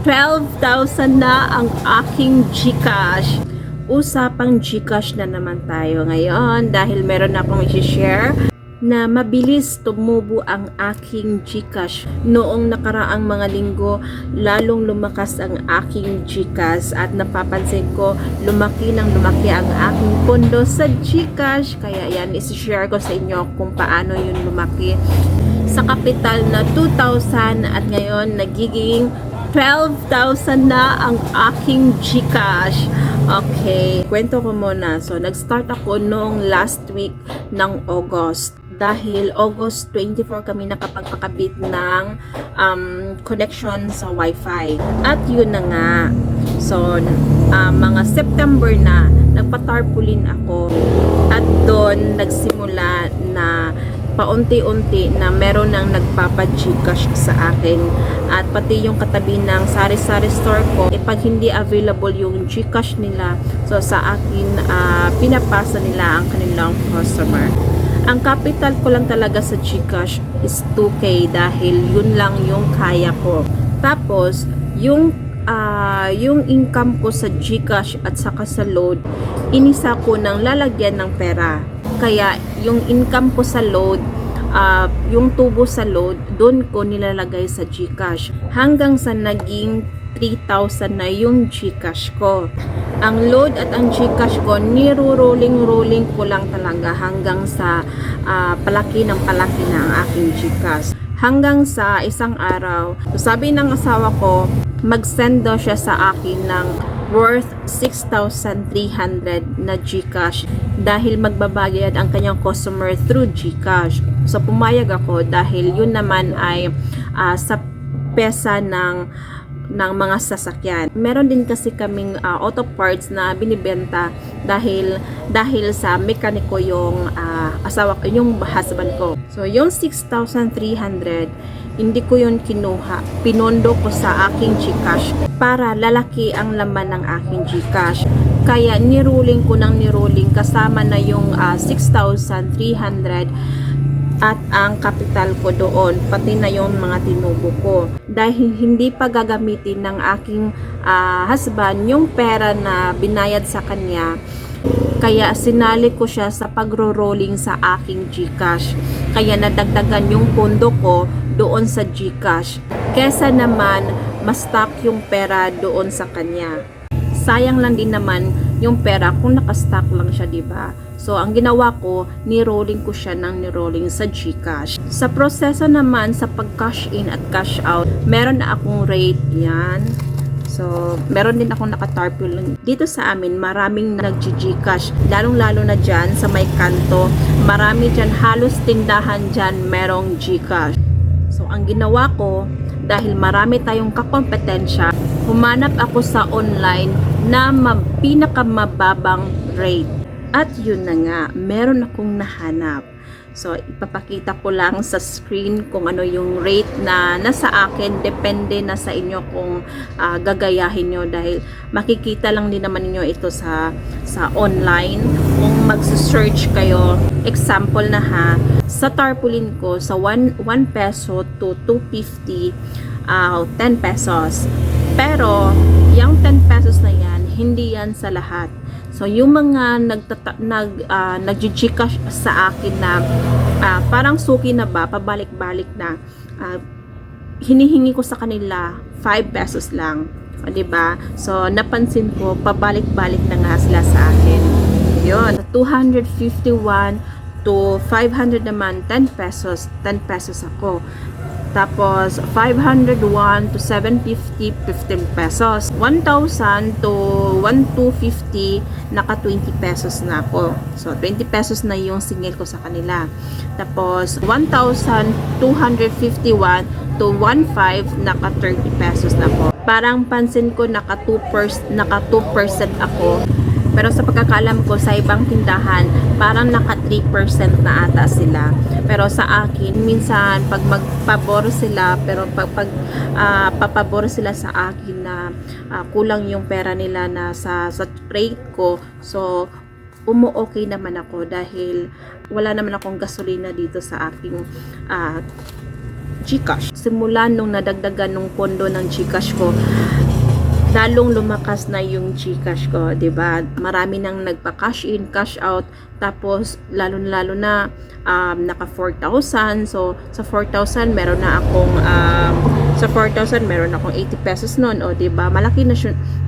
12,000 na ang aking Gcash. Usapang Gcash na naman tayo ngayon dahil meron akong i-share na mabilis tumubo ang aking Gcash. Noong nakaraang mga linggo, lalong lumakas ang aking Gcash at napapansin ko lumaki ng lumaki ang aking pondo sa Gcash. Kaya yan, isi-share ko sa inyo kung paano yun lumaki sa kapital na 2,000 at ngayon nagiging 12,000 na ang aking Gcash. Okay, kwento ko muna. So, nag-start ako noong last week ng August. Dahil August 24 kami nakapagpakabit ng um, connection sa Wi-Fi. At yun na nga. So, um, mga September na, nagpa-tarpaulin ako. At doon, nagsimula na paunti-unti na meron nang nagpapa-Gcash sa akin. At pati yung katabi ng sari-sari store ko eh, pag hindi available yung Gcash nila so sa akin ah, pinapasa nila ang kanilang customer. Ang capital ko lang talaga sa Gcash is 2k dahil yun lang yung kaya ko. Tapos yung ah, yung income ko sa Gcash at saka sa load inisa ko ng lalagyan ng pera kaya yung income ko sa load, ah, yung tubo sa load, doon ko nilalagay sa GCash. Hanggang sa naging 3,000 na yung GCash ko. Ang load at ang GCash ko, niro-rolling-rolling ko lang talaga hanggang sa ah, palaki ng palaki na ang aking GCash. Hanggang sa isang araw, sabi ng asawa ko, mag-send daw siya sa akin ng worth 6,300 na GCash dahil magbabayad ang kanyang customer through GCash. So pumayag ako dahil yun naman ay ah, sa pesa ng ng mga sasakyan. Meron din kasi kaming ah, auto parts na binibenta dahil dahil sa mekaniko yung ah, asawa ko, yung husband ko. So yung 6,300 hindi ko yun kinuha. Pinondo ko sa aking Gcash para lalaki ang laman ng aking Gcash. Kaya niruling ko ng niruling kasama na yung ah, 6,300 at ang kapital ko doon, pati na yung mga tinubo ko. Dahil hindi pa gagamitin ng aking ah, husband yung pera na binayad sa kanya, kaya sinali ko siya sa pagro-rolling sa aking GCash. Kaya nadagdagan yung pondo ko doon sa GCash. Kesa naman, ma-stock yung pera doon sa kanya. Sayang lang din naman yung pera kung nakastock lang siya, di ba? So, ang ginawa ko, ni-rolling ko siya ng ni-rolling sa GCash. Sa proseso naman, sa pag-cash in at cash out, meron na akong rate yan. So, meron din akong nakatarpaulin. Dito sa amin, maraming nag-Gcash. Lalong-lalo na dyan sa may kanto. Marami dyan, halos tindahan dyan, merong Gcash. So, ang ginawa ko, dahil marami tayong kakompetensya, humanap ako sa online na ma- pinakamababang rate. At yun na nga, meron akong nahanap. So, ipapakita ko lang sa screen kung ano yung rate na nasa akin. Depende na sa inyo kung ah, gagayahin nyo dahil makikita lang din naman ninyo ito sa, sa online. Kung mag-search kayo, example na ha, sa tarpaulin ko, sa 1, 1 peso to 250, ah 10 pesos. Pero, yung 10 pesos na yan, hindi yan sa lahat. So, yung mga nagtata- nag, uh, nag-gcash sa akin na ah, parang suki na ba, pabalik-balik na, ah, hinihingi ko sa kanila 5 pesos lang. O, 'di ba? So, napansin ko, pabalik-balik na nga sila sa akin. Yun, 251 to 500 naman, 10 pesos, 10 pesos ako. Tapos, 501 to 750, 15 pesos. 1,000 to 1,250, naka 20 pesos na ako. So, 20 pesos na yung singil ko sa kanila. Tapos, 1,251 to 1,500, naka 30 pesos na ako. Parang pansin ko, naka 2%, naka 2% ako. Pero sa pagkakalam ko sa ibang tindahan, parang naka 3% na ata sila. Pero sa akin, minsan pag magpabor sila, pero pag, pag ah, papabor sila sa akin na ah, kulang yung pera nila na sa, sa rate ko, so umu-okay naman ako dahil wala naman akong gasolina dito sa aking ah, Gcash. Simula nung nadagdagan nung pondo ng Gcash ko, lalong lumakas na yung Gcash ko, 'di ba? Marami nang nagpa-cash in, cash out, tapos lalo-lalo na um, naka 4,000. So sa 4,000 meron na akong um, sa 4,000 meron akong 80 pesos noon, o 'di ba? Malaki na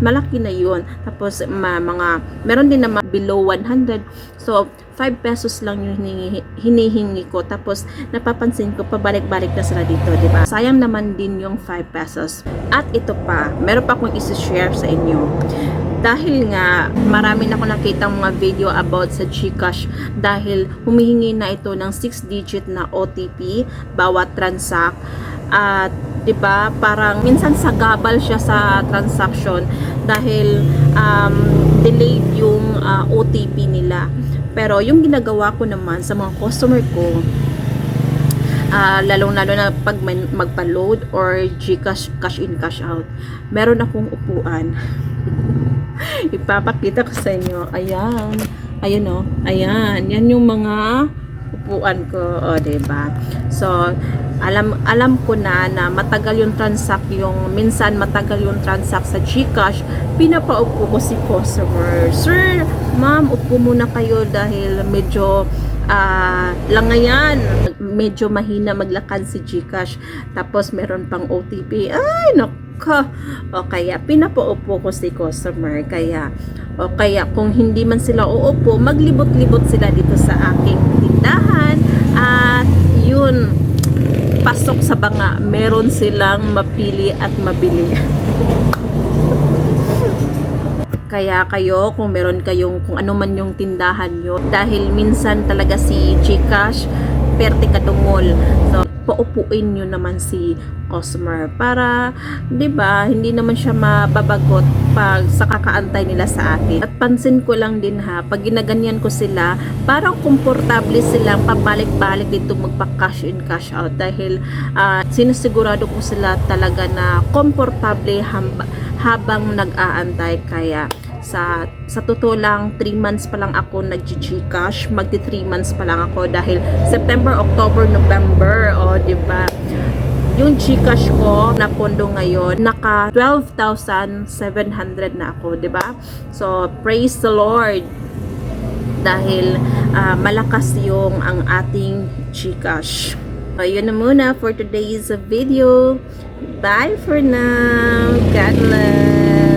malaki na 'yun. Tapos ma, mga meron din naman below 100. So 5 pesos lang yung hinihingi, hinihingi ko. Tapos napapansin ko pabalik-balik na sila dito, 'di ba? Sayang naman din yung 5 pesos. At ito pa, meron pa akong isi-share sa inyo. Dahil nga, marami na ako nakita mga video about sa Gcash dahil humihingi na ito ng 6-digit na OTP bawat transact. At 'di ba parang minsan sagabal siya sa transaction dahil um, delayed yung uh, OTP nila. Pero yung ginagawa ko naman sa mga customer ko, uh, lalong-lalo na pag magpa-load or Gcash cash in cash out, meron akong upuan. Ipapakita ko sa inyo. Ayan. Ayan o. Ayan. Yan yung mga upuan ko. O, diba? So, alam alam ko na na matagal yung transact yung minsan matagal yung transact sa GCash pinapaupo ko si customer sir ma'am upo muna kayo dahil medyo ah langayan. Medyo mahina maglakad si GCash. Tapos meron pang OTP ay nako. O kaya pinapaupo ko si customer. Kaya o kaya kung hindi man sila uupo maglibot-libot sila dito sa aking tindahan. At yun pasok sa banga, meron silang mapili at mabili. Kaya kayo, kung meron kayong, kung ano man yung tindahan nyo, dahil minsan talaga si Gcash, perte katungol. So, paupuin nyo naman si customer para, 'di ba hindi naman siya mababagot pag sa kakaantay nila sa akin. At pansin ko lang din ha, pag ginaganyan ko sila, parang komportable silang pabalik-balik dito magpa-cash in cash out dahil uh, sinisigurado ko sila talaga na komportable hamba, habang nag-aantay kaya sa sa totoo lang 3 months pa lang ako nag-GCash magti 3 months pa lang ako dahil September, October, November o oh, di ba yung Gcash ko na pondo ngayon naka 12,700 na ako, 'di ba? So praise the Lord dahil uh, malakas yung ang ating Gcash. So, yun na muna for today's video. Bye for now. God bless.